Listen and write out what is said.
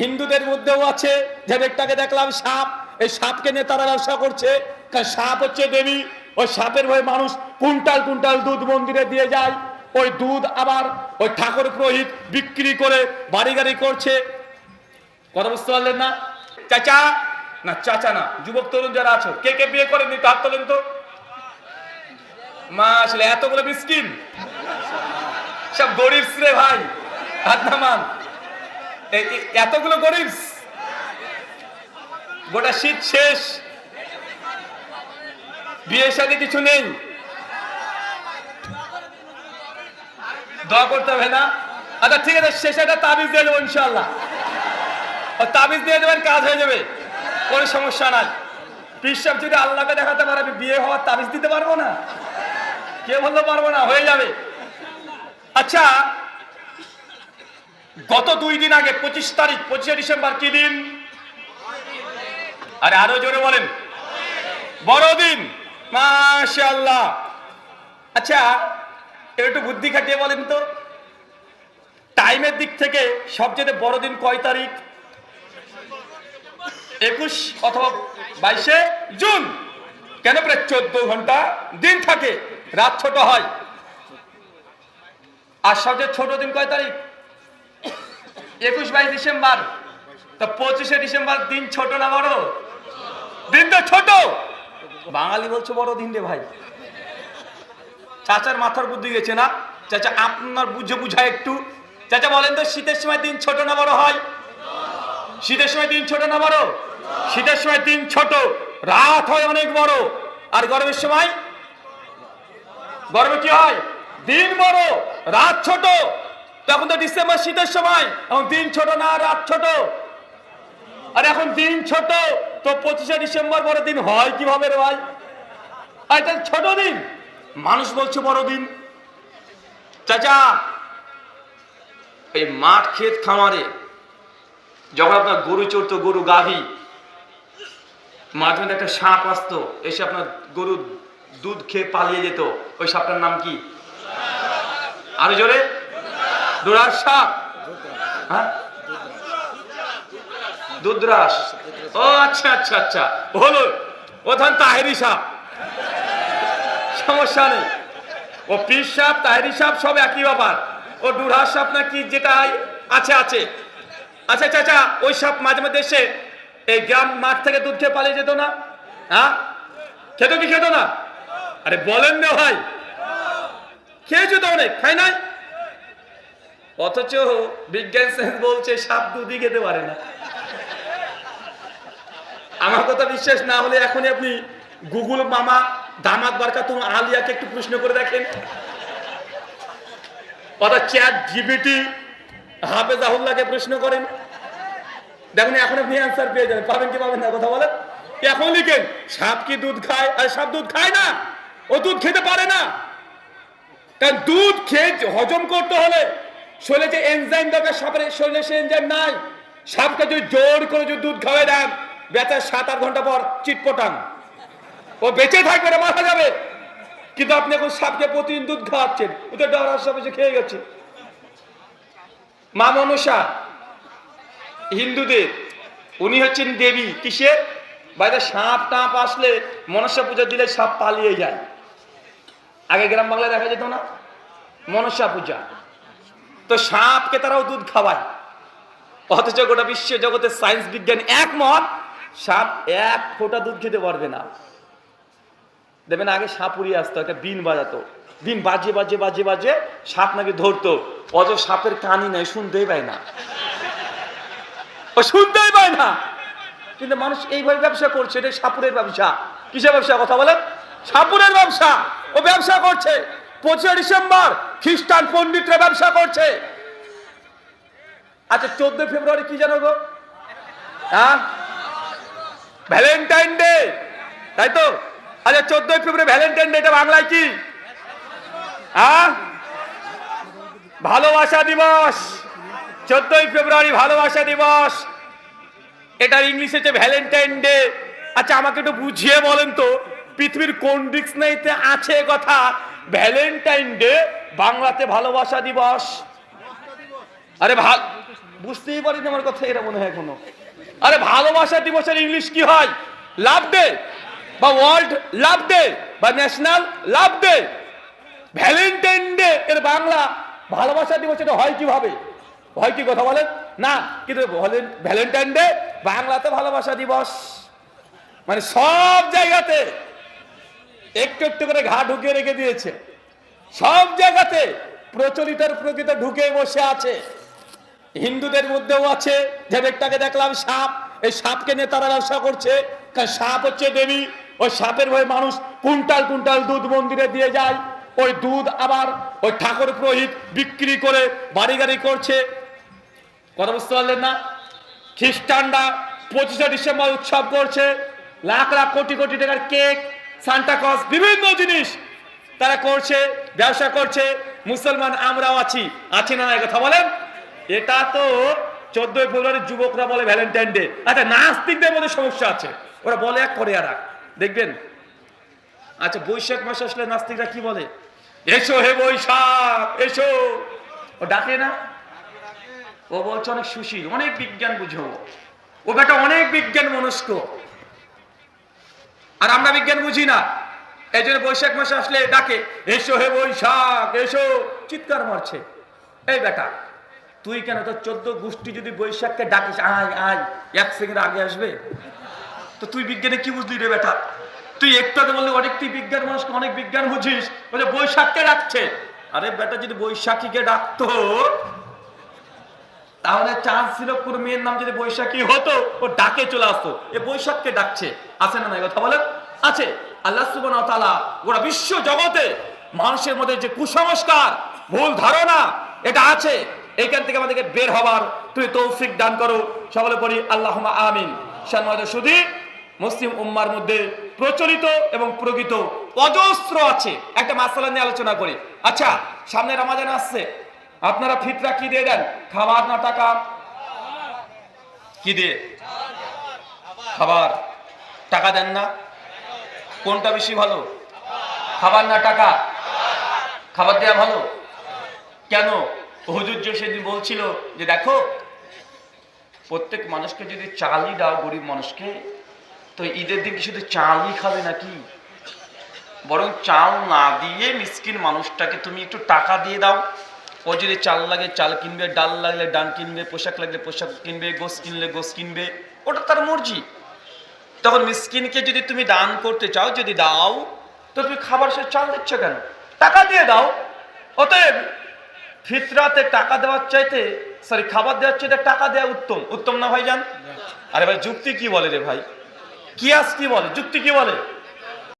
হিন্দুদের মধ্যেও আছে, যে ব্যক্তিটাকে দেখলাম সাপ, এই সাপকে নিয়ে তারা ব্যবসা করছে। কারণ সাপ হচ্ছে দেবী, ওই সাপের ভয়ে মানুষ কুইন্টাল কুইন্টাল দুধ মন্দিরে দিয়ে যায়। ওই দুধ আবার ওই ঠাকুর পুরোহিত বিক্রি করে বাড়ি গাড়ি করছে। কথা বুঝতে পারলেন না? চাচা? না চাচা না, যুবক তরুণ যারা আছো, কে কে বিয়ে করেননি তো হাত তোলেন তো। মা আসলে এতগুলো মিসকিন। সব গরিব রে ভাই, হাত এতগুলো গরিব গোটা শীত শেষ, বিয়ে শাদী কিছু নেই। দোয়া করতে হবে না? আচ্ছা ঠিক আছে, শেষে একটা তাবিজ দিয়ে দেবো ইনশাল্লাহ তাবিজ দিয়ে দেবেন, কাজ হয়ে যাবে, কোনো সমস্যা নাই। পিসাব যদি আল্লাহকে দেখাতে পারে, আমি বিয়ে হওয়ার তাবিজ দিতে পারব না? কে বলতে পারব না? হয়ে যাবে। আচ্ছা গত দুই দিন আগে পঁচিশ তারিখ, পঁচিশে ডিসেম্বর কি দিন? আরে আরও জোরে বলেন। বড়দিন, মাশাআল্লাহ। আচ্ছা একটু বুদ্ধি খাটিয়ে বলেন তো। টাইমের দিক থেকে সবচেয়ে বড়দিন কয় তারিখ? একুশ অথবা বাইশে জুন। কেন প্রায় চোদ্দ ঘণ্টা দিন থাকে? রাত ছোট হয়। আর সবচেয়ে ছোট দিন কয় তারিখ? একুশ বাইশ ডিসেম্বর। তো পঁচিশে ডিসেম্বর দিন ছোট না বড়? দিন তো ছোট। বাঙালি বলছো বড় দিন রে ভাই। চাচার মাথার বুদ্ধি গেছে না? চাচা, আপনার বুঝে বুঝায় একটু। চাচা, বলেন তো, শীতের সময় দিন ছোট না বড় হয়? শীতের সময় দিন ছোট না বড়? শীতের সময় দিন ছোট। রাত হয় অনেক বড়। আর গরমের সময়? গরমে কি হয়? দিন বড়, রাত ছোট। তখন তো ডিসেম্বর শীতের সময়, এখন দিন ছোট না রাত ছোট? আর এখন দিন ছোট, তো পঁচিশে ডিসেম্বর বড় দিন হয় কীভাবে রে ভাই? এটা ছোট দিন, মানুষ বলছে বড় দিন। চাচা, এই মাঠ ক্ষেত খামারে যখন আপনার গরু চড়তো, গরু গাভী মাঝে মধ্যে একটা সাপ আসতো, এসে আপনার গরু দুধ খেয়ে পালিয়ে যেত। ওই সাপটার নাম কি? আরও জোরে? ডোরার সাপ হ্যাঁ? দুধরাস ও আচ্ছা আচ্ছা আচ্ছা। হলো ওখান তাহেরি সাপ। সমস্যা নেই। ও পীর সাপ, তাহেরি সাপ, সব একই ব্যাপার। ও ডুরার সাপ না কি যেটা আছে আছে। আচ্ছা চাচা ওই সাপ মাঝে মাঝে এসে এই গ্রাম মাঠ থেকে দুধ খেয়ে পালিয়ে যেত না? হ্যাঁ? খেত কি খেত না? আরে বলেন না ভাই। খেয়েছো তো অনেক খাই নাই? অথচ বিজ্ঞান সায়েন্স বলছে, সাপ দুধই খেতে পারে না। আমার কথা বিশ্বাস না হলে এখনই আপনি গুগল মামা দামাত বারকা তুমি আলিয়াকে একটু প্রশ্ন করে দেখেন। অর্থাৎ চ্যাট জিবিটি হাফেজাহুল্লাহকে প্রশ্ন করেন। দেখুন, এখন আপনি অ্যান্সার পেয়ে যাবেন। পাবেন কি পাবেন না, কথা বলেন? এখন লিখেন, সাপ কি দুধ খায়? আর সাপ দুধ খায় না, ও দুধ খেতে পারে না। কারণ দুধ খেয়ে হজম করতে হলে শরীরে যে এনজাইম দরকার, সাপের শরীরে সে এনজাইম নাই। সাপকে যদি জোর করে যদি দুধ খাওয়াই দেন, বেচার সাত আট ঘণ্টা পর চিটপটান ও বেঁচে থাকবে না, মারা যাবে। কিন্তু আপনি এখন সাপকে প্রতিদিন দুধ খাওয়াচ্ছেন, ও তো ডরার সাপ এসে খেয়ে গেছে। মা মনসা হিন্দুদের, উনি হচ্ছেন দেবী। কিসের? বাইরে সাপ টাপ আসলে মনসা পূজা দিলে সাপ পালিয়ে যায়। আগে গ্রাম বাংলায় দেখা যেত না? মনসা পূজা। তো সাপকে তারাও দুধ খাওয়ায়। অথচ গোটা বিশ্ব জগতের সায়েন্স বিজ্ঞান একমত সাপ এক ফোঁটা দুধ খেতে পারবে না। দেখবেন আগে সাপ উড়িয়ে আসতো, একটা বিন বাজাতো। বিন বাজে বাজে বাজে বাজে, সাপ নাকি ধরতো। অত সাপের কানই নাই, শুনতেই পায় না। ও শুনতেই পায় না। কিন্তু মানুষ এইভাবে ব্যবসা করছে এটা সাপুরের ব্যবসা। কিসের ব্যবসা? কথা বলেন? সাপুরের ব্যবসা। ও ব্যবসা করছে। পঁচিশে ডিসেম্বর খ্রিস্টান পণ্ডিতরা ব্যবসা করছে। আচ্ছা চোদ্দ ফেব্রুয়ারি কি জানো গো? হ্যাঁ? ভ্যালেন্টাইন ডে, তাই তো? আচ্ছা চোদ্দই ফেব্রুয়ারি ভ্যালেন্টাইন ডে, এটা বাংলায় কি? হ্যাঁ? ভালোবাসা দিবস। চোদ্দই ফেব্রুয়ারি ভালোবাসা দিবস। এটার ইংলিশে হচ্ছে ভ্যালেন্টাইন ডে। আচ্ছা আমাকে একটু বুঝিয়ে বলেন তো, পৃথিবীর কোন ডিকশনারিতে আছে কথা? ভ্যালেন্টাইন ডে, বাংলাতে ভালোবাসা দিবস। আরে ভালো বুঝতেই পারিনি আমার কথা এরা মনে হয় এখনও। আরে ভালোবাসা দিবসের ইংলিশ কি হয়? লাভ ডে বা ওয়ার্ল্ড লাভ ডে বা national love day. Valentine day এর বাংলা ভালোবাসা দিবস, এটা হয় কীভাবে? হয় কি কথা বলেন? না, কিন্তু ভ্যালেন্টাইন ডে বাংলাতে ভালোবাসা দিবস। মানে সব জায়গাতে একটু একটু করে ঘা ঢুকিয়ে রেখে দিয়েছে। সব জায়গাতে প্রচলিতের প্রকৃত ঢুকে বসে আছে। হিন্দুদের মধ্যেও আছে, যে ব্যক্তিটাকে দেখলাম সাপ, এই সাপকে নিয়ে তারা ব্যবসা করছে। কারণ সাপ হচ্ছে দেবী, ওই সাপের ভয়ে মানুষ কুইন্টাল কুইন্টাল দুধ মন্দিরে দিয়ে যায়। ওই দুধ আবার ওই ঠাকুর পুরোহিত বিক্রি করে বাড়ি গাড়ি করছে। কথা বুঝতে পারলেন না? খ্রিস্টানরা পঁচিশে ডিসেম্বর উৎসব করছে। লাখ লাখ কোটি কোটি টাকার কেক সান্টাকস বিভিন্ন জিনিস তারা করছে, ব্যবসা করছে, মুসলমান আমরাও আছি। আছি না কথা বলেন? এটা তো চোদ্দই ফেব্রুয়ারি যুবকরা বলে ভ্যালেন্টাইন ডে আচ্ছা নাস্তিকদের মধ্যে সমস্যা আছে। ওরা বলে এক করে আর দেখবেন? আচ্ছা বৈশাখ মাস আসলে নাস্তিকরা কি বলে? এসো হে বৈশাখ, এসো। ও ডাকে না? ও বলছে অনেক সুশীল, অনেক বিজ্ঞান বুঝো। ও বেটা অনেক বিজ্ঞান মনস্ক। আর আমরা বিজ্ঞান বুঝি না। এই জন্য বৈশাখ মাসে আসলে ডাকে, এসো হে বৈশাখ, এসো। চিৎকার মারছে। এই বেটা, তুই কেন তোর চোদ্দ গোষ্ঠী যদি বৈশাখকে ডাকিস, আয় আয়, এক সেকেন্ড আগে আসবে? তো তুই বিজ্ঞানে কি বুঝলি রে বেটা? তুই একটু বললি, অনেক তুই বিজ্ঞান মানুষ, অনেক বিজ্ঞান বুঝিস। বলে বৈশাখকে ডাকছে। আরে বেটা, যদি বৈশাখীকে ডাকতো তাহলে চান্স ছিল কোন মেয়ের নাম যদি বৈশাখী হতো, ও ডাকে চলে আসতো। এ বৈশাখকে ডাকছে। আছে না না কথা বলে আছে। আল্লাহ সুবহান ওয়া গোটা বিশ্ব জগতে মানুষের মধ্যে যে কুসংস্কার, ভুল ধারণা, এটা আছে। এখান থেকে আমাদেরকে বের হবার তুই তৌফিক দান করো। সকলে পড়ি, আল্লাহুম্মা আমিন। সম্মানিত সুধী, মুসলিম উম্মার মধ্যে প্রচলিত এবং প্রকৃত অজস্র আছে। একটা মাসালা নিয়ে আলোচনা করি। আচ্ছা সামনে রমাজান আসছে। আপনারা ফিতরা কি দিয়ে দেন? খাবার না টাকা? কি দিয়ে? খাবার। টাকা দেন না? কোনটা বেশি ভালো? খাবার না টাকা? খাবার দেওয়া ভালো? কেন? হুজুর সেদিন বলছিল যে দেখো, প্রত্যেক মানুষকে যদি চালই দাও গরিব মানুষকে, তো ঈদের দিন শুধু চালই খাবে নাকি? বরং চাল না দিয়ে মিসকিন মানুষটাকে তুমি একটু টাকা দিয়ে দাও। ও যদি চাল লাগে চাল কিনবে ডাল লাগলে ডাল কিনবে পোশাক লাগলে পোশাক কিনবে গোস কিনলে গোস কিনবে ওটা তার মর্জি। তখন মিসকিনকে যদি তুমি দান করতে চাও যদি দাও তো তুমি খাবার সে চাল দিচ্ছ কেন? টাকা দিয়ে দাও। অতএব ফিতরাতে টাকা দেওয়ার চাইতে সরি খাবার দেওয়ার চাইতে টাকা দেওয়া উত্তম। উত্তম না ভাই যান আরে ভাই যুক্তি কি বলে রে ভাই? কিয়াস কি বলে? যুক্তি কি বলে?